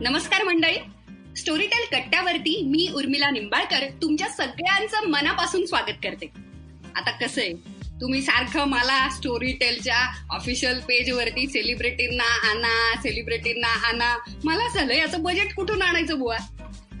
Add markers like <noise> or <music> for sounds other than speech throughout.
नमस्कार मंडळी. स्टोरीटेल कट्ट्यावरती मी उर्मिला निंबाळकर तुमच्या सगळ्यांचं मनापासून स्वागत करते. आता कसं आहे? तुम्ही सारखं मला स्टोरीटेलच्या ऑफिशियल पेजवरती सेलिब्रिटींना आणा सेलिब्रिटींना आणा मला झालं याचं बजेट कुठून आणायचं बुवा?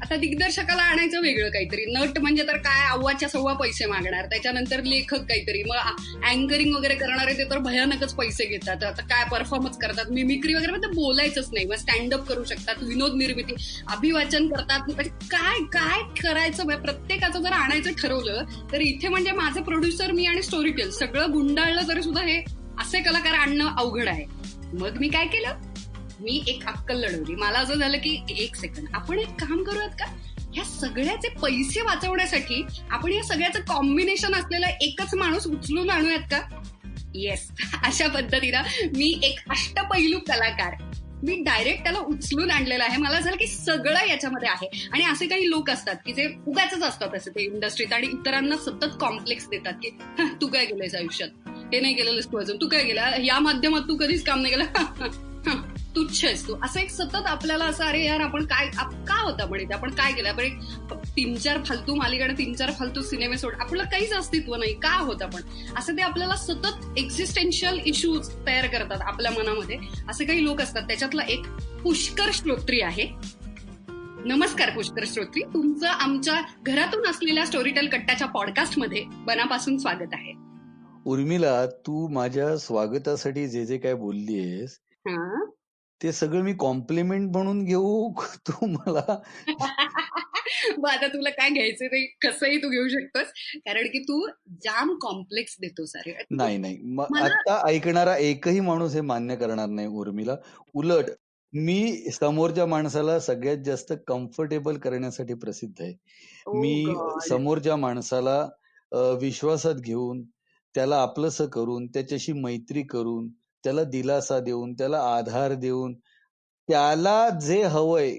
आता दिग्दर्शकाला आणायचं वेगळं काहीतरी. नट म्हणजे तर काय? अव्वाच्या सव्वा पैसे मागणार. त्याच्यानंतर लेखक काहीतरी. मग अँकरिंग वगैरे करणारे ते तर भयानकच पैसे घेतात. आता काय परफॉर्मन्स करतात? मिमिक्री वगैरे म्हणजे बोलायचंच नाही. मग स्टँडअप करू शकतात. विनोद निर्मिती अभिवाचन करतात. म्हणजे काय काय करायचं? म्हणजे प्रत्येकाचं जर आणायचं ठरवलं तर इथे म्हणजे माझे प्रोड्युसर मी आणि स्टोरी टेल सगळं गुंडाळलं तरी सुद्धा हे असे कलाकार आणणं अवघड आहे. मग मी काय केलं? मी एक अक्कल लढवली. मला असं झालं की एक सेकंड आपण एक काम करूयात का? ह्या सगळ्याचे पैसे वाचवण्यासाठी आपण या सगळ्याचं कॉम्बिनेशन असलेला एकच माणूस उचलून आणूयात का? येस <laughs> अशा पद्धतीनं मी एक अष्टपैलू कलाकार. मी डायरेक्ट त्याला उचलून आणलेलं आहे. मला झालं की सगळं याच्यामध्ये आहे. आणि असे काही लोक असतात की जे उगाच असतात असे ते इंडस्ट्रीत आणि इतरांना सतत कॉम्प्लेक्स देतात की तू काय केलंयस आयुष्यात? हे नाही केलेलंस तू अजून. तू काय केलं? या माध्यमात तू कधीच काम नाही केलं. <laughs> तुच्छ आहेस तू. असं एक सतत आपल्याला असं अरे यार आपण काय का होता पण इथे आपण काय केलं? आपण एक तीन चार फालतू मालिका तीन चार फालतू सिनेमे सोड. आपलं काहीच अस्तित्व नाही. का होत आपण? असं ते आपल्याला सतत एक्झिस्टेन्शियल इश्यूज तयार करतात आपल्या मनामध्ये. असे काही लोक असतात. त्याच्यातला एक पुष्कर श्रोत्री आहे. नमस्कार पुष्कर श्रोत्री. तुमचं आमच्या घरातून असलेल्या स्टोरीटेल कट्टाच्या पॉडकास्टमध्ये मनापासून स्वागत आहे. उर्मिला तू माझ्या स्वागतासाठी जे जे काय बोललीयस हा. ते सगळं मी कॉम्प्लिमेंट म्हणून घेऊ <laughs> तू मला? मग आता तुला काय घ्यायचं ते कसंही तू घेऊ शकतोस. कारण की तू जाम कॉम्प्लेक्स देतोस. अरे नाही नाही. आता ऐकणारा एकही माणूस हे मान्य करणार नाही उर्मिला. उलट मी समोरच्या माणसाला सगळ्यात जास्त कम्फर्टेबल करण्यासाठी प्रसिद्ध आहे. Oh मी. समोरच्या माणसाला विश्वासात घेऊन त्याला आपलंसं करून त्याच्याशी मैत्री करून त्याला दिलासा देऊन त्याला आधार देऊन त्याला जे हवंय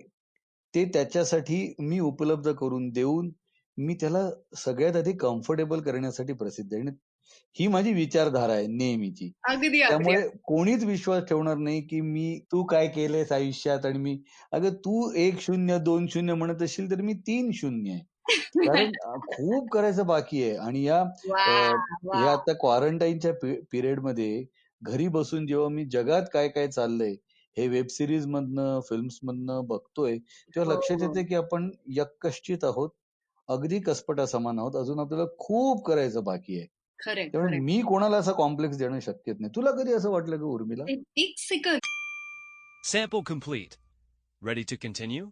ते त्याच्यासाठी मी उपलब्ध करून देऊन मी त्याला सगळ्यात आधी कम्फर्टेबल करण्यासाठी प्रसिद्ध आहे. आणि ही माझी विचारधारा आहे नेहमीची. त्यामुळे कोणीच विश्वास ठेवणार नाही की मी तू काय केलंयस आयुष्यात आणि मी अगं तू एक शून्य दोन शून्य म्हणत असशील तर मी तीन शून्य आहे. कारण <laughs> खूप करायचं बाकी आहे. आणि या आता क्वारंटाईनच्या पिरियडमध्ये घरी बसून जेव्हा मी जगात काय काय चाललंय हे वेब सिरीज मधनं फिल्म्स मधनं बघतोय तेव्हा हो, लक्षात हो. येते की आपण यक्कश्चित आहोत अगदी कसपटा समान आहोत अजून आपल्याला खूप करायचं बाकी आहे खरे त्यामुळे मी कोणाला असा कॉम्प्लेक्स देणं शक्यच नाही तुला कधी असं वाटलं का उर्मिला एक second Sample complete. Ready to continue?